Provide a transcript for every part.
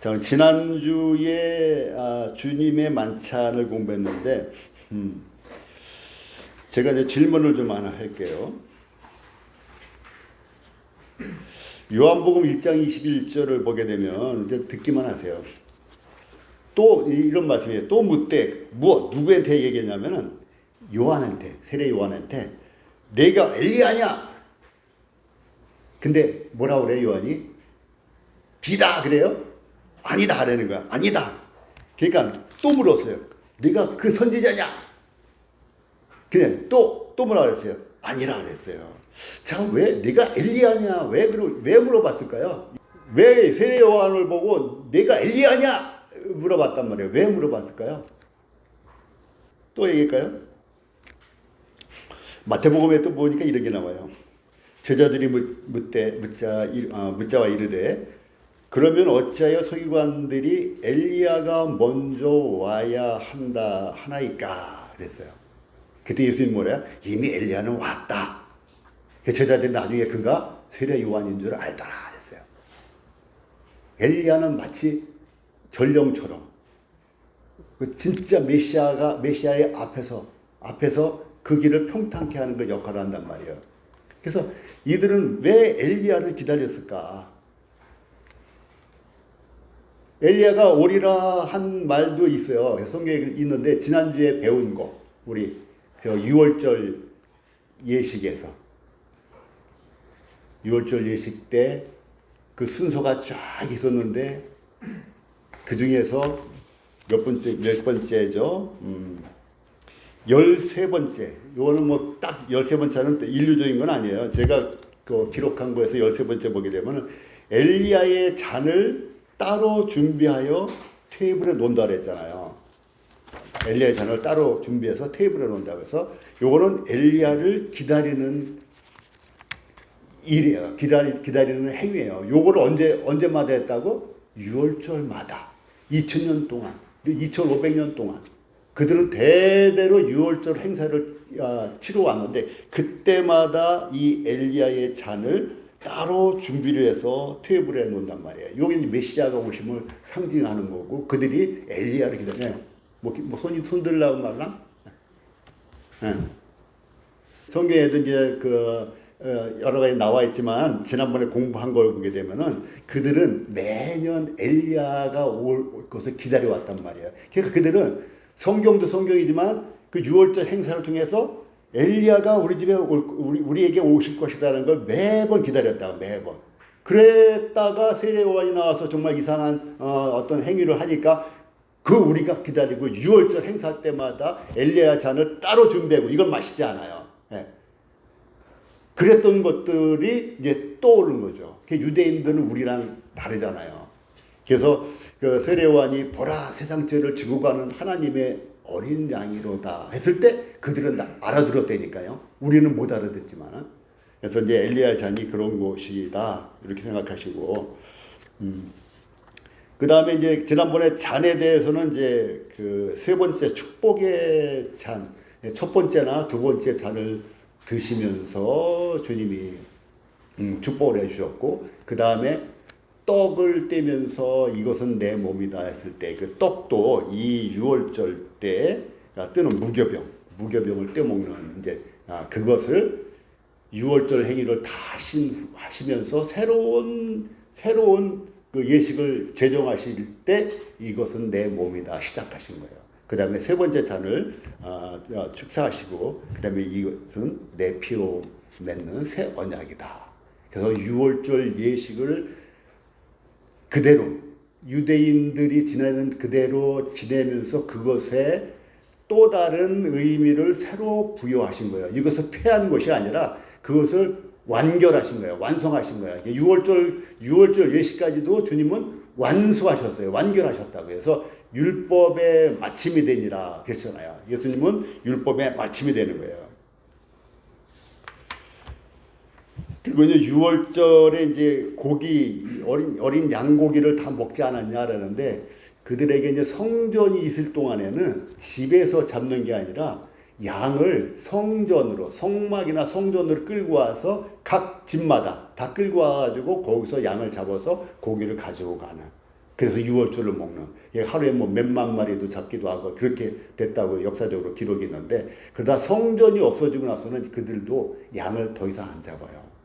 자, 지난주에 아, 주님의 만찬을 공부했는데, 음, 제가 이제 질문을 좀 하나 할게요. 요한복음 1장 21절을 보게 되면 이제 듣기만 하세요. 또 이- 이런 말씀이에요. 또 묻되 무엇 누구한테 얘기했냐면은 요한한테 세례 요한한테 내가 엘리야냐? 근데 뭐라 그래 요한이? 비다 그래요? 아니다 하라는 거야. 아니다. 그러니까 또 물었어요. 네가 그 선지자냐? 그냥 또, 또 뭐라 그랬어요? 아니라 그랬어요. 자, 왜, 네가 엘리야냐? 왜, 그러, 왜 물어봤을까요? 왜 세례 요한을 보고 네가 엘리야냐? 물어봤단 말이에요. 왜 물어봤을까요? 또 얘기할까요? 마태복음에 또 보니까 이렇게 나와요. 제자들이 묻, 묻되, 묻자, 이- 아, 묻자와 이르되, 그러면 어찌하여 서기관들이 엘리야가 먼저 와야 한다 하나이까 그랬어요. 그때 예수님 뭐래요? 이미 엘리야는 왔다. 그 제자들이 나중에 그가 세례 요한인 줄 알더라 그랬어요. 엘리야는 마치 전령처럼 그 진짜 메시아가 메시아의 앞에서 앞에서 그 길을 평탄케 하는 그 역할을 한단 말이에요. 그래서 이들은 왜 엘리야를 기다렸을까? 엘리야가 오리라 한 말도 있어요. 성경에 있는데 지난주에 배운 거 우리 저 6월절 예식에서 6월절 예식 때 그 순서가 쫙 있었는데 그 중에서 몇 번째 몇 번째죠? 음. 13번째. 이거는 뭐 딱 13번째는 인류적인 건 아니에요. 제가 그 기록한 거에서 13번째 보게 되면 엘리야의 잔을 따로 준비하여 테이블에 놓는다 그랬잖아요. 엘리야의 잔을 따로 준비해서 테이블에 놓는다고 해서 요거는 엘리야를 기다리는 일이에요. 기다리, 기다리는 행위예요. 요거를 언제 언제마다 했다고? 6월절마다 2000년 동안 2500년 동안 그들은 대대로 6월절 행사를 아, 치러 왔는데 그때마다 이 엘리야의 잔을 따로 준비를 해서 테이블에 놓는단 말이에요. 여기 메시아가 오심을 상징하는 거고 그들이 엘리야를 기다려요. 뭐, 뭐 손이 손들라고 말랑? 예. 성경에도 이제 그 어, 여러 가지 나와 있지만 지난번에 공부한 걸 보게 되면은 그들은 매년 엘리야가 올 것을 기다려 왔단 말이에요. 그러니까 그들은 성경도 성경이지만 그 6월절 행사를 통해서 엘리야가 우리 집에 올, 우리, 우리에게 오실 것이다라는 걸 매번 기다렸다 매번. 그랬다가 세례 요한이 나와서 정말 이상한 어, 어떤 행위를 하니까 그 우리가 기다리고 6월절 행사 때마다 엘리야 잔을 따로 준비하고 이건 마시지 않아요. 예. 그랬던 것들이 이제 떠오른 거죠. 그 유대인들은 우리랑 다르잖아요. 그래서 그 세례요한이 보라 세상 죄를 지고 가는 하나님의 어린 양이로다 했을 때 그들은 다 알아들었다니까요. 우리는 못 알아듣지만. 그래서 이제 엘리야 잔이 그런 것이다 이렇게 생각하시고 음. 그 다음에 이제 지난번에 잔에 대해서는 이제 그 세 번째 축복의 잔, 첫 번째나 두 번째 잔을 드시면서 주님이 음, 축복을 해주셨고 그 다음에 떡을 떼면서 이것은 내 몸이다 했을 때 그 떡도 이 유월절 때 뜨는 무교병, 무교병을 떼먹는 이제 아, 그것을 유월절 행위를 다 하신, 하시면서 새로운 새로운 그 예식을 제정하실 때 이것은 내 몸이다 시작하신 거예요. 그 다음에 세 번째 잔을 아, 아, 축사하시고 그 다음에 이것은 내 피로 맺는 새 언약이다. 그래서 유월절 예식을 그대로 유대인들이 지내는 그대로 지내면서 그것에 또 다른 의미를 새로 부여하신 거예요. 이것을 폐한 것이 아니라 그것을 완결하신 거예요. 완성하신 거예요. 6월절 6월절 예식까지도 주님은 완수하셨어요. 완결하셨다고 해서 율법의 마침이 되니라 그랬잖아요. 예수님은 율법의 마침이 되는 거예요. 그리고 이제 6월절에 이제 고기 어린 어린 양고기를 다 먹지 않았냐라는데 그들에게 이제 성전이 있을 동안에는 집에서 잡는 게 아니라 양을 성전으로 성막이나 성전으로 끌고 와서 각 집마다 다 끌고 와가지고 거기서 양을 잡아서 고기를 가지고 가는 그래서 유월절을 먹는 예, 하루에 뭐 몇만 마리도 잡기도 하고 그렇게 됐다고 역사적으로 기록이 있는데 그러다 성전이 없어지고 나서는 그들도 양을 더 이상 안 잡아요.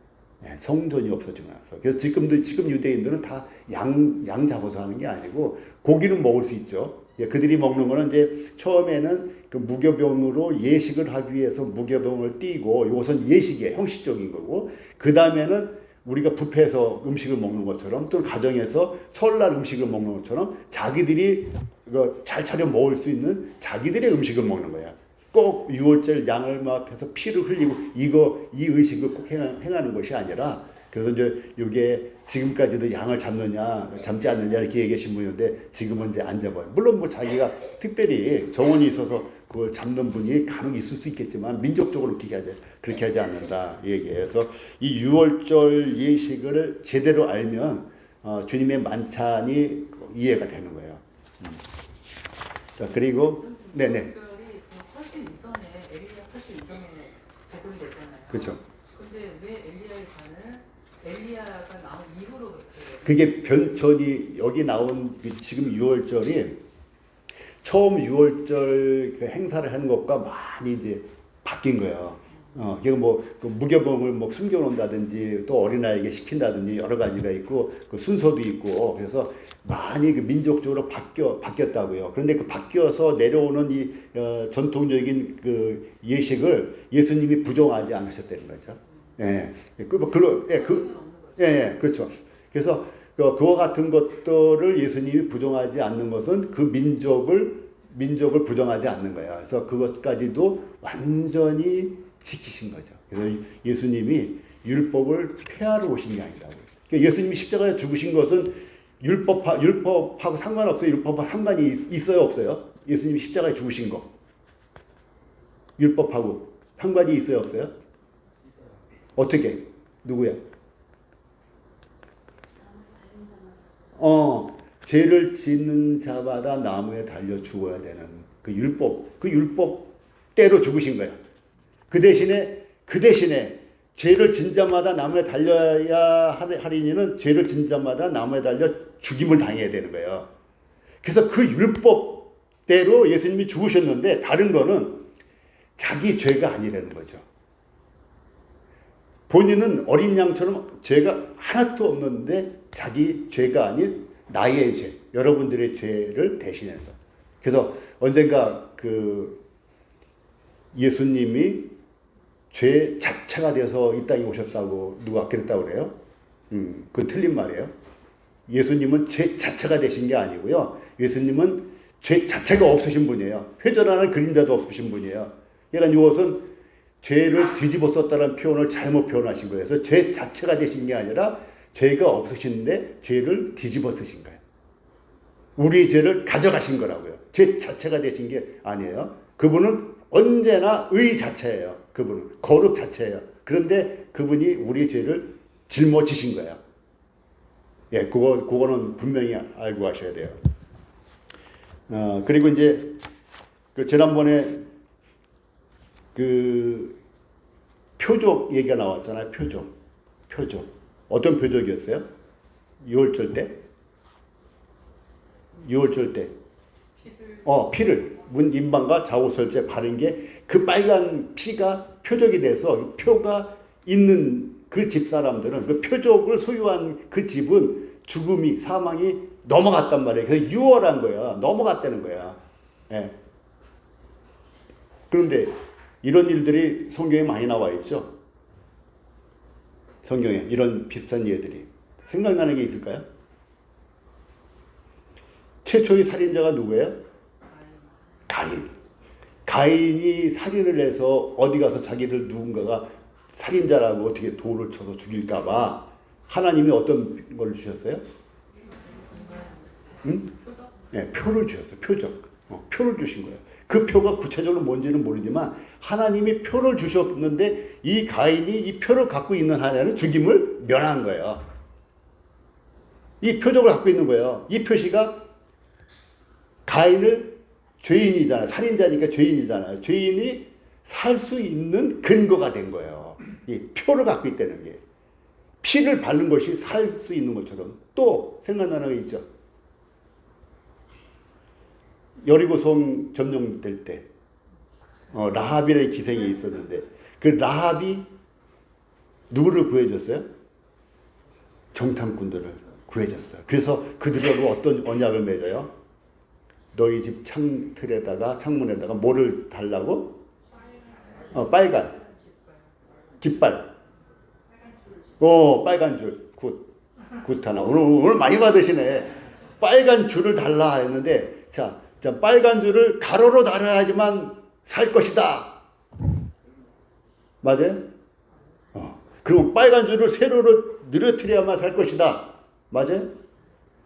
예, 성전이 없어지고 나서 그래서 지금도 지금 유대인들은 다 양 양 잡아서 하는 게 아니고 고기는 먹을 수 있죠. 예, 그들이 먹는 거는 이제 처음에는 그 무교병으로 예식을 하기 위해서 무교병을 띠고 이것은 예식의 형식적인 거고 그 다음에는 우리가 뷔페에서 음식을 먹는 것처럼 또는 가정에서 설날 음식을 먹는 것처럼 자기들이 이거 잘 차려 먹을 수 있는 자기들의 음식을 먹는 거야. 꼭 유월절 양을 막 해서 피를 흘리고 이거 이 의식을 꼭 행하- 행하는 것이 아니라 그래서 이제 이게 지금까지도 양을 잡느냐 잡지 않느냐 이렇게 얘기하신 분인데 지금은 이제 안 잡아요. 물론 뭐 자기가 특별히 정원이 있어서 그걸 잡는 분이 간혹 있을 수 있겠지만 민족적으로 그렇게 하지 그렇게 하지 않는다. 그래서 이 유월절 예식을 제대로 알면 어, 주님의 만찬이 이해가 되는 거예요. 음. 자 그리고 네네 특별히 그 훨씬 이전에 엘리야 훨씬 이전에 재선됐잖아요. 그렇죠. 근데 왜 엘리야의 잔을 엘리야가 나온 이후로 그렇게 그게 변천이 여기 나온 그 지금 6월절이 처음 6월절 그 행사를 하는 것과 많이 이제 바뀐 거예요. 어, 이게 뭐그 무교병을 뭐 숨겨놓는다든지 또 어린아이에게 시킨다든지 여러 가지가 있고 그 순서도 있고 그래서 많이 그 민족적으로 바뀌어 바뀌었다고요. 그런데 그 바뀌어서 내려오는 이 어, 전통적인 그 예식을 예수님이 부정하지 않으셨다는 거죠. 예, 그, 뭐, 그, 예, 그, 거예요. 예, 예, 그렇죠. 그래서 그, 그와 같은 것들을 예수님이 부정하지 않는 것은 그 민족을 민족을 부정하지 않는 거야. 그래서 그것까지도 완전히 지키신 거죠. 그래서 예수님이 율법을 폐하러 오신 게 아니다고. 그러니까 예수님이 십자가에 죽으신 것은 율법 율법하고 상관없어요. 율법하고 상관이 있- 있어요, 없어요? 예수님이 십자가에 죽으신 거. 율법하고 상관이 있어요, 없어요? 어떻게? 누구야? 어, 죄를 짓는 자마다 나무에 달려 죽어야 되는 그 율법, 그 율법대로 죽으신 거야. 그 대신에, 그 대신에 죄를 진 자마다 나무에 달려야 하리- 하리니는 죄를 진 자마다 나무에 달려 죽임을 당해야 되는 거예요. 그래서 그 율법대로 예수님이 죽으셨는데 다른 거는 자기 죄가 아니라는 거죠. 본인은 어린 양처럼 죄가 하나도 없는데 자기 죄가 아닌 나의 죄, 여러분들의 죄를 대신해서. 그래서 언젠가 그 예수님이 죄 자체가 돼서 이 땅에 오셨다고 누가 그랬다고 그래요? 음, 그건 틀린 말이에요. 예수님은 죄 자체가 되신 게 아니고요. 예수님은 죄 자체가 없으신 분이에요. 회전하는 그림자도 없으신 분이에요. 그러니까 이것은 죄를 뒤집어 썼다는 표현을 잘못 표현하신 거예요. 그래서 죄 자체가 되신 게 아니라 죄가 없으신데 죄를 뒤집어 쓰신 거예요. 우리의 죄를 가져가신 거라고요. 죄 자체가 되신 게 아니에요. 그분은 언제나 의 자체예요. 그분은 거룩 자체예요. 그런데 그분이 우리의 죄를 짊어지신 거예요. 예, 그거 그거는 분명히 알고 가셔야 돼요. 어, 그리고 이제 그 지난번에 그 표적 얘기가 나왔잖아요. 표적. 표적. 어떤 표적이었어요? 6월절 때? 6월절 때. 어, 피를 문 임방과 좌우설제 바른 게 그 빨간 피가 표적이 돼서 표가 있는 그 집 사람들은 그 표적을 소유한 그 집은 죽음이 사망이 넘어갔단 말이에요. 그래서 유월한 거야. 넘어갔다는 거야. 예. 그런데 이런 일들이 성경에 많이 나와 있죠. 성경에 이런 비슷한 예들이 생각나는 게 있을까요? 최초의 살인자가 누구예요? 가인. 가인이 살인을 해서 어디 가서 자기를 누군가가 살인자라고 어떻게 돌을 쳐서 죽일까봐 하나님이 어떤 걸 주셨어요? 응? 예, 표를 주셨어요. 표적. 어, 표를 주신 거예요. 그 표가 구체적으로 뭔지는 모르지만 하나님이 표를 주셨는데 이 가인이 이 표를 갖고 있는 한에는 죽임을 면한 거예요. 이 표적을 갖고 있는 거예요. 이 표시가 가인을 죄인이잖아요. 살인자니까 죄인이잖아요. 죄인이 살 수 있는 근거가 된 거예요. 이 표를 갖고 있다는 게. 피를 바른 것이 살 수 있는 것처럼 또 생각나는 게 있죠. 여리고성 점령될 때 어, 라합이라는 기생이 있었는데 그 라합이 누구를 구해줬어요? 정탐꾼들을 구해줬어요. 그래서 그들하고 어떤 언약을 맺어요? 너희 집 창틀에다가 창문에다가 뭐를 달라고? 어, 빨간 깃발. 어, 빨간 줄. 굿. 굿 하나. 오늘, 오늘 많이 받으시네. 빨간 줄을 달라 했는데, 자, 자, 빨간 줄을 가로로 달아야지만 살 것이다. 맞아요? 어. 그리고 빨간 줄을 세로로 늘어뜨려야만 살 것이다. 맞아요?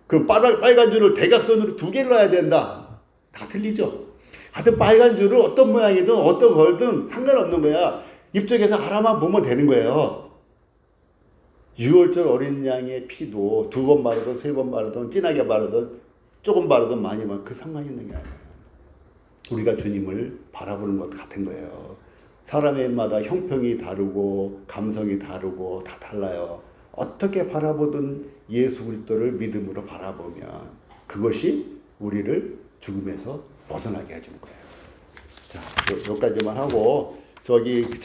그 빨간, 빨간 줄을 대각선으로 두 개를 놔야 된다. 다 틀리죠? 하여튼 빨간 줄을 어떤 모양이든 어떤 걸든 상관없는 거야. 입쪽에서 하나만 보면 되는 거예요. 6월절 어린 양의 피도 두번 바르든 세번 바르든 진하게 바르든 조금 바르든 많이 바르든 그 상관이 있는 게 아니에요. 우리가 주님을 바라보는 것 같은 거예요. 사람의마다 형평이 다르고 감성이 다르고 다 달라요. 어떻게 바라보든 예수 그리스도를 믿음으로 바라보면 그것이 우리를 죽음에서 벗어나게 해주는 거예요. 자, 요, 요까지만 하고 저기